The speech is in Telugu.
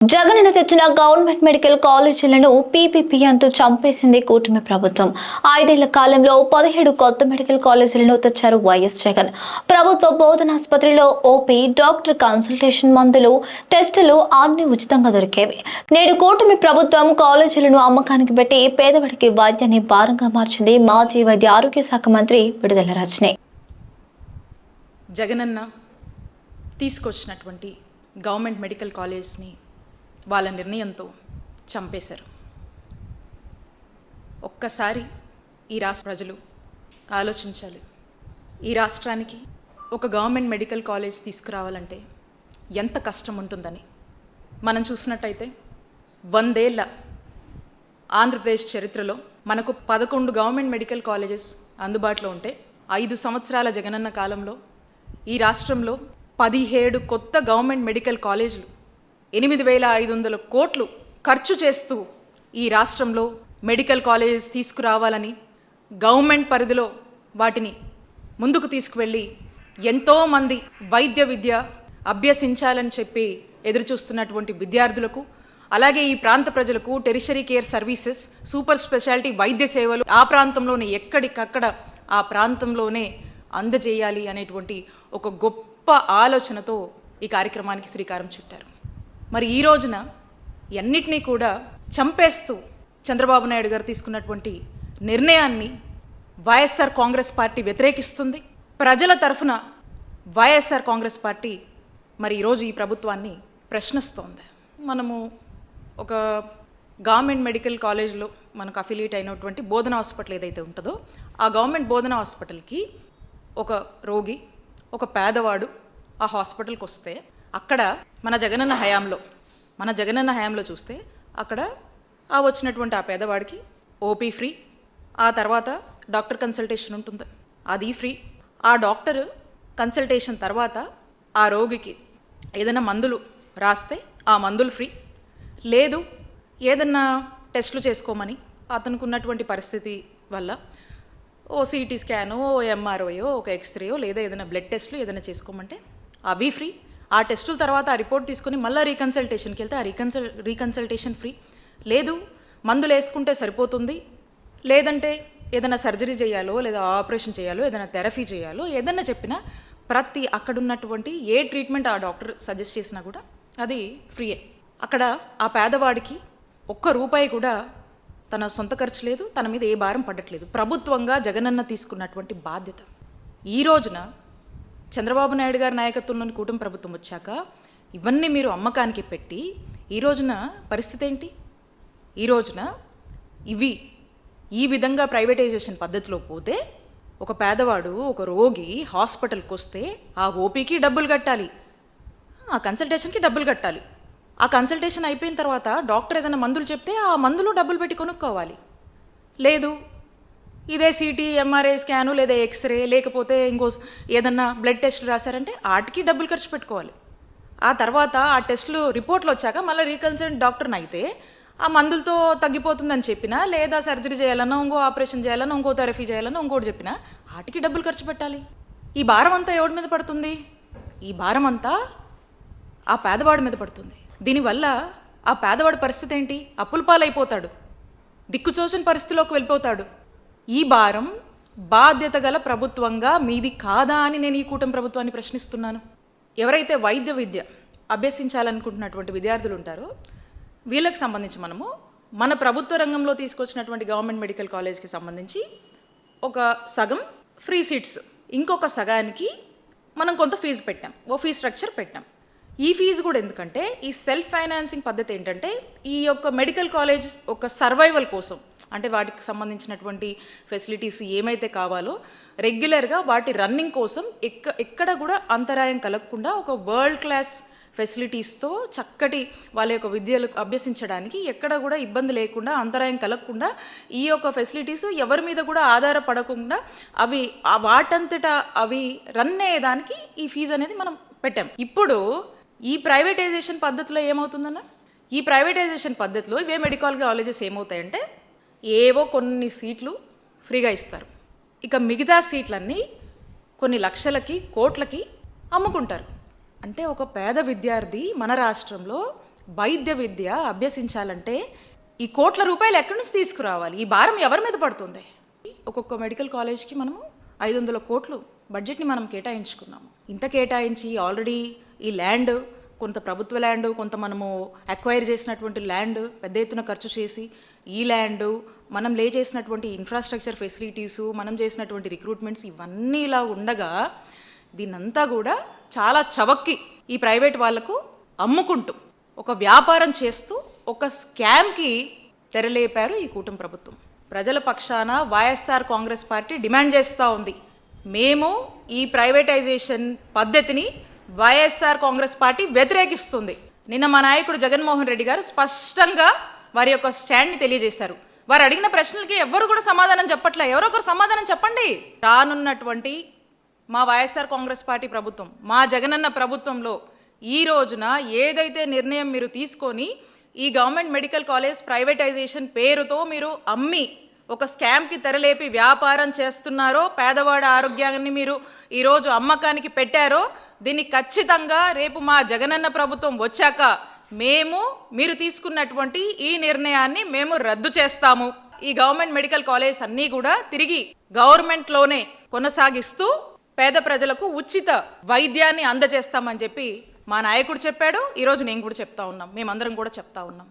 జగనన్న తెచ్చిన గవర్నమెంట్ మెడికల్ కాలేజీలను పీపీపీ అంటూ చంపేసింది కూటమి ప్రభుత్వం. ఐదేళ్ళ కాలంలో పదిహేడు కొత్త మెడికల్ కాలేజీలను తెచ్చారు వైఎస్ జగన్. ప్రభుత్వ బోధనాసుపత్రిలో ఓపీ డాక్టర్ కన్సల్టేషన్ మందులు టెస్టులు అన్ని ఉచితంగా దొరికేవి. నేడు కూటమి ప్రభుత్వం కాలేజీలను అమ్మకానికి పెట్టి పేదవాడికి వైద్యాన్ని భారంగా మార్చింది మాజీ వైద్య ఆరోగ్య శాఖ మంత్రి విడుదల రజని. జగనన్న తీసుకొచ్చినటువంటి గవర్నమెంట్ మెడికల్ కాలేజ్ని వాళ్ళ నిర్ణయంతో చంపేశారు. ఒక్కసారి ఈ రాష్ట్ర ప్రజలు ఆలోచించాలి. ఈ రాష్ట్రానికి ఒక గవర్నమెంట్ మెడికల్ కాలేజ్ తీసుకురావాలంటే ఎంత కష్టం ఉంటుందని. మనం చూసినట్టయితే వందేళ్ళ ఆంధ్రప్రదేశ్ చరిత్రలో మనకు పదకొండు గవర్నమెంట్ మెడికల్ కాలేజెస్ అందుబాటులో ఉంటే ఐదు సంవత్సరాల జగనన్న కాలంలో ఈ రాష్ట్రంలో పదిహేడు కొత్త గవర్నమెంట్ మెడికల్ కాలేజీలు ఎనిమిది వేల ఐదు వందల కోట్లు ఖర్చు చేస్తూ ఈ రాష్ట్రంలో మెడికల్ కాలేజెస్ తీసుకురావాలని గవర్నమెంట్ పరిధిలో వాటిని ముందుకు తీసుకువెళ్ళి ఎంతోమంది వైద్య విద్య అభ్యసించాలని చెప్పి ఎదురుచూస్తున్నటువంటి విద్యార్థులకు అలాగే ఈ ప్రాంత ప్రజలకు tertiary care services super speciality వైద్య సేవలు ఆ ప్రాంతంలోనే ఎక్కడికక్కడ ఆ ప్రాంతంలోనే అందజేయాలి అనేటువంటి ఒక గొప్ప ఆలోచనతో ఈ కార్యక్రమానికి శ్రీకారం చుట్టారు. మరి ఈ రోజున ఎన్నిటినీ కూడా చంపేస్తూ చంద్రబాబు నాయుడు గారు తీసుకున్నటువంటి నిర్ణయాన్ని వైఎస్ఆర్ కాంగ్రెస్ పార్టీ వ్యతిరేకిస్తుంది. ప్రజల తరఫున వైఎస్ఆర్ కాంగ్రెస్ పార్టీ మరి ఈరోజు ఈ ప్రభుత్వాన్ని ప్రశ్నిస్తోంది. మనము ఒక గవర్నమెంట్ మెడికల్ కాలేజ్లో మనకు అఫిలియేట్ అయినటువంటి బోధన హాస్పిటల్ ఏదైతే ఉంటుందో ఆ గవర్నమెంట్ బోధన హాస్పిటల్కి ఒక రోగి ఒక పేదవాడు ఆ హాస్పిటల్కి వస్తే అక్కడ మన జగనన్న హయాంలో మన జగనన్న హయాంలో చూస్తే అక్కడ ఆ వచ్చినటువంటి ఆ పేదవాడికి ఓపీ ఫ్రీ ఆ తర్వాత డాక్టర్ కన్సల్టేషన్ ఉంటుంది. అది ఫ్రీ. ఆ డాక్టర్ కన్సల్టేషన్ తర్వాత ఆ రోగికి ఏదైనా మందులు రాస్తే ఆ మందులు ఫ్రీ. లేదు ఏదన్నా టెస్టులు చేసుకోమని అతనికి ఉన్నటువంటి పరిస్థితి వల్ల ఓ సిటీ స్కాను ఓ ఎంఆర్ఓయో ఒక ఎక్స్రేయో లేదా ఏదైనా బ్లడ్ టెస్ట్లు ఏదైనా చేసుకోమంటే అవి ఫ్రీ. ఆ టెస్టుల తర్వాత ఆ రిపోర్ట్ తీసుకొని మళ్ళీ రీకన్సల్టేషన్కి వెళ్తే ఆ రీకన్సల్ రీకన్సల్టేషన్ ఫ్రీ లేదు మందులు వేసుకుంటే సరిపోతుంది. లేదంటే ఏదైనా సర్జరీ చేయాలో లేదా ఆపరేషన్ చేయాలో ఏదైనా థెరపీ చేయాలో ఏదైనా చెప్పినా ప్రతి అక్కడ ఉన్నటువంటి ఏ ట్రీట్మెంట్ ఆ డాక్టర్ సజెస్ట్ చేసినా కూడా అది ఫ్రీయే అక్కడ ఆ పేదవాడికి ఒక్క రూపాయి కూడా తన సొంత ఖర్చు లేదు తన మీద ఏ భారం పడట్లేదు. ప్రభుత్వంగా జగనన్న తీసుకున్నటువంటి బాధ్యత. ఈ రోజున చంద్రబాబు నాయుడు గారి నాయకత్వంలోని కూటమి ప్రభుత్వం వచ్చాక ఇవన్నీ మీరు అమ్మకానికి పెట్టి ఈ రోజున పరిస్థితి ఏంటి? ఈ రోజున ఇవి ఈ విధంగా ప్రైవేటైజేషన్ పద్ధతిలో పోతే ఒక పేదవాడు ఒక రోగి హాస్పిటల్కి వస్తే ఆ ఓపీకి డబ్బులు కట్టాలి. ఆ కన్సల్టేషన్కి డబ్బులు కట్టాలి. ఆ కన్సల్టేషన్ అయిపోయిన తర్వాత డాక్టర్ ఏదైనా మందులు చెప్తే ఆ మందులు డబ్బులు పెట్టి కొనుక్కోవాలి. లేదు ఇదే సిటీ ఎంఆర్ఐ స్కాను లేదా ఎక్స్రే లేకపోతే ఇంకో ఏదన్నా బ్లడ్ టెస్ట్ రాశారంటే వాటికి డబ్బులు ఖర్చు పెట్టుకోవాలి. ఆ తర్వాత ఆ టెస్టులు రిపోర్ట్లు వచ్చాక మళ్ళీ రీకన్సల్ట్ డాక్టర్ని అయితే ఆ మందులతో తగ్గిపోతుందని చెప్పినా లేదా సర్జరీ చేయాలన్నా ఇంకో ఆపరేషన్ చేయాలన్నా ఇంకో థెరపీ చేయాలన్నా ఇంకోటి చెప్పినా వాటికి డబ్బులు ఖర్చు పెట్టాలి. ఈ భారం అంతా ఎవడి మీద పడుతుంది? ఈ భారం అంతా ఆ పేదవాడి మీద పడుతుంది. దీనివల్ల ఆ పేదవాడి పరిస్థితి ఏంటి? అప్పుల పాలైపోతాడు. దిక్కుచోచని పరిస్థితిలోకి వెళ్ళిపోతాడు. ఈ భారం బాధ్యత గల ప్రభుత్వంగా మీది కాదా అని నేను ఈ కూటమి ప్రభుత్వాన్ని ప్రశ్నిస్తున్నాను. ఎవరైతే వైద్య విద్య అభ్యసించాలనుకుంటున్నటువంటి విద్యార్థులు ఉంటారో వీళ్ళకి సంబంధించి మనము మన ప్రభుత్వ రంగంలో తీసుకొచ్చినటువంటి గవర్నమెంట్ మెడికల్ కాలేజ్కి సంబంధించి ఒక సగం ఫ్రీ సీట్స్. ఇంకొక సగానికి మనం కొంత ఫీజు పెట్టాం. ఓ ఫీ స్ట్రక్చర్ పెట్టాం. ఈ ఫీజు కూడా ఎందుకంటే ఈ సెల్ఫ్ ఫైనాన్సింగ్ పద్ధతి ఏంటంటే ఈ యొక్క మెడికల్ కాలేజ్ ఒక సర్వైవల్ కోసం అంటే వాటికి సంబంధించినటువంటి ఫెసిలిటీస్ ఏమైతే కావాలో రెగ్యులర్గా వాటి రన్నింగ్ కోసం ఎక్క ఎక్కడ కూడా అంతరాయం కలగకుండా ఒక వరల్డ్ క్లాస్ ఫెసిలిటీస్తో చక్కటి వాళ్ళ యొక్క విద్యలు అభ్యసించడానికి ఎక్కడ కూడా ఇబ్బంది లేకుండా అంతరాయం కలగకుండా ఈ యొక్క ఫెసిలిటీస్ ఎవరి మీద కూడా ఆధారపడకుండా అవి వాటంతట వాటంతటా అవి రన్ అయ్యేదానికి ఈ ఫీజు అనేది మనం పెట్టాం. ఇప్పుడు ఈ ప్రైవేటైజేషన్ పద్ధతిలో ఏమవుతుందన్న? ఈ ప్రైవేటైజేషన్ పద్ధతిలో ఇవే మెడికల్ కాలేజెస్ ఏమవుతాయంటే ఏవో కొన్ని సీట్లు ఫ్రీగా ఇస్తారు. ఇక మిగతా సీట్లన్నీ కొన్ని లక్షలకి కోట్లకి అమ్ముకుంటారు. అంటే ఒక పేద విద్యార్థి మన రాష్ట్రంలో వైద్య విద్య అభ్యసించాలంటే ఈ కోట్ల రూపాయలు ఎక్కడి నుంచి తీసుకురావాలి? ఈ భారం ఎవరి మీద పడుతుంది? ఒక్కొక్క మెడికల్ కాలేజ్కి మనము ఐదు వందల కోట్లు బడ్జెట్ని మనం కేటాయించుకున్నాము. ఇంత కేటాయించి ఆల్రెడీ ఈ ల్యాండ్ కొంత ప్రభుత్వ ల్యాండ్ కొంత మనము అక్వైర్ చేసినటువంటి ల్యాండ్ పెద్ద ఎత్తున ఖర్చు చేసి ఈ ల్యాండ్ మనం లే చేసినటువంటి ఇన్ఫ్రాస్ట్రక్చర్ ఫెసిలిటీస్ మనం చేసినటువంటి రిక్రూట్మెంట్స్ ఇవన్నీ ఇలా ఉండగా దీన్నంతా కూడా చాలా చవక్కి ఈ ప్రైవేట్ వాళ్ళకు అమ్ముకుంటూ ఒక వ్యాపారం చేస్తూ ఒక స్కామ్కి తెరలేపారు ఈ కూటమి ప్రభుత్వం. ప్రజల పక్షాన వైఎస్ఆర్ కాంగ్రెస్ పార్టీ డిమాండ్ చేస్తూ ఉంది. మేము ఈ ప్రైవేటైజేషన్ పద్ధతిని వైఎస్ఆర్ కాంగ్రెస్ పార్టీ వ్యతిరేకిస్తుంది. నిన్న మా నాయకుడు జగన్మోహన్ రెడ్డి గారు స్పష్టంగా వారి యొక్క స్టాండ్ని తెలియజేశారు. వారు అడిగిన ప్రశ్నలకి ఎవ్వరు కూడా సమాధానం చెప్పట్లే. ఎవరో ఒకరు సమాధానం చెప్పండి. రానున్నటువంటి మా వైఎస్ఆర్ కాంగ్రెస్ పార్టీ ప్రభుత్వం మా జగనన్న ప్రభుత్వంలో ఈ రోజున ఏదైతే నిర్ణయం మీరు తీసుకొని ఈ గవర్నమెంట్ మెడికల్ కాలేజ్ ప్రైవేటైజేషన్ పేరుతో మీరు అమ్మి ఒక స్కామ్కి తెరలేపి వ్యాపారం చేస్తున్నారో పేదవాడి ఆరోగ్యాన్ని మీరు ఈరోజు అమ్మకానికి పెట్టారో దీన్ని ఖచ్చితంగా రేపు మా జగనన్న ప్రభుత్వం వచ్చాక మేము మీరు తీసుకున్నటువంటి ఈ నిర్ణయాన్ని మేము రద్దు చేస్తాము. ఈ గవర్నమెంట్ మెడికల్ కాలేజ్ అన్నీ కూడా తిరిగి గవర్నమెంట్లోనే కొనసాగిస్తూ పేద ప్రజలకు ఉచిత వైద్యాన్ని అందజేస్తామని చెప్పి మా నాయకుడు చెప్పాడు. ఈరోజు నేను కూడా చెప్తా ఉన్నాం. మేమందరం కూడా చెప్తా ఉన్నాం.